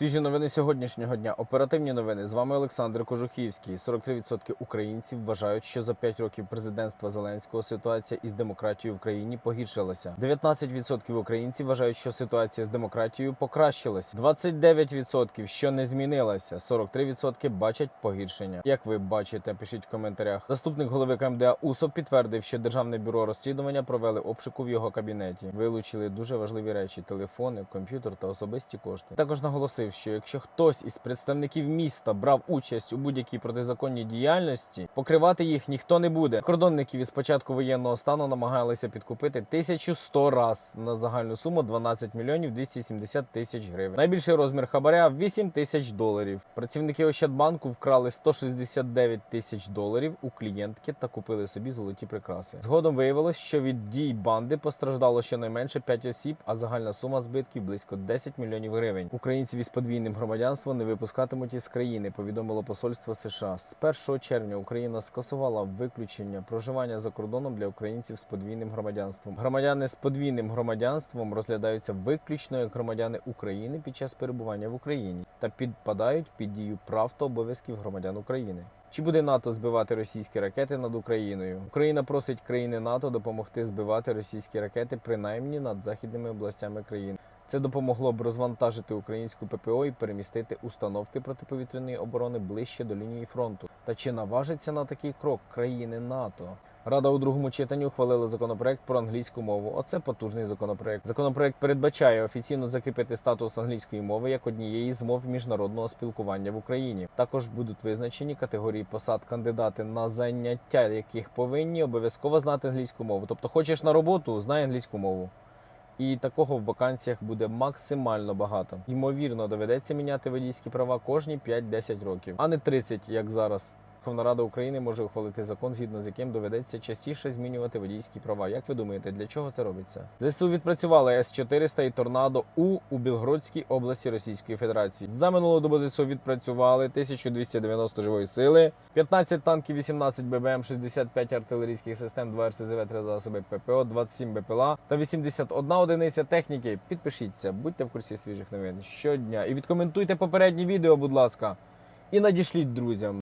Свіжі новини сьогоднішнього дня. Оперативні новини. З вами Олександр Кожухівський. 43% українців вважають, що за 5 років президентства Зеленського ситуація із демократією в країні погіршилася. 19% українців вважають, що ситуація з демократією покращилась. 29% що не змінилася. 43% бачать погіршення. Як ви бачите, пишіть в коментарях. Заступник голови КМДА Усов підтвердив, що державне бюро розслідування провели обшуку в його кабінеті. Вилучили дуже важливі речі: телефони, комп'ютер та особисті кошти. Також наголосив, що якщо хтось із представників міста брав участь у будь-якій протизаконній діяльності, покривати їх ніхто не буде. Кордонників із початку воєнного стану намагалися підкупити 1100 раз на загальну суму 12 мільйонів 270 тисяч гривень. Найбільший розмір хабаря 8 тисяч доларів. Працівники Ощадбанку вкрали 169 тисяч доларів у клієнтки та купили собі золоті прикраси. Згодом виявилось, що від дій банди постраждало щонайменше 5 осіб, а загальна сума збитків близько 10 мільйонів гривень. Українців із подвійним громадянством не випускатимуть із країни. Повідомило посольство США. З 1 червня Україна скасувала виключення проживання за кордоном для українців з подвійним громадянством. Громадяни з подвійним громадянством розглядаються виключно як громадяни України під час перебування в Україні та підпадають під дію прав та обов'язків громадян України. Чи буде НАТО збивати російські ракети над Україною? Україна просить країни НАТО допомогти збивати російські ракети принаймні над західними областями країни. Це допомогло б розвантажити українську ППО і перемістити установки протиповітряної оборони ближче до лінії фронту. Та чи наважиться на такий крок країни НАТО? Рада у другому читанні ухвалила законопроект про англійську мову. Оце потужний законопроект. Законопроект передбачає офіційно закріпити статус англійської мови як однієї з мов міжнародного спілкування в Україні. Також будуть визначені категорії посад кандидати на заняття, яких повинні обов'язково знати англійську мову. Тобто, хочеш на роботу, знай англійську мову. І такого в вакансіях буде максимально багато. Ймовірно, доведеться міняти водійські права кожні 5-10 років, а не 30, як зараз. Верховна Рада України може ухвалити закон, згідно з яким доведеться частіше змінювати водійські права. Як ви думаєте, для чого це робиться? ЗСУ відпрацювали С-400 і торнадо У у Білгородській області Російської Федерації. За минулу добу ЗСУ відпрацювали 1290 живої сили, 15 танків, 18 ББМ, 65 артилерійських систем, 2 РСЗВ, 3 засоби ППО, 27 БПЛА та 81 одиниця техніки. Підпишіться, будьте в курсі свіжих новин щодня і відкоментуйте попередні відео, будь ласка, і надішліть друзям.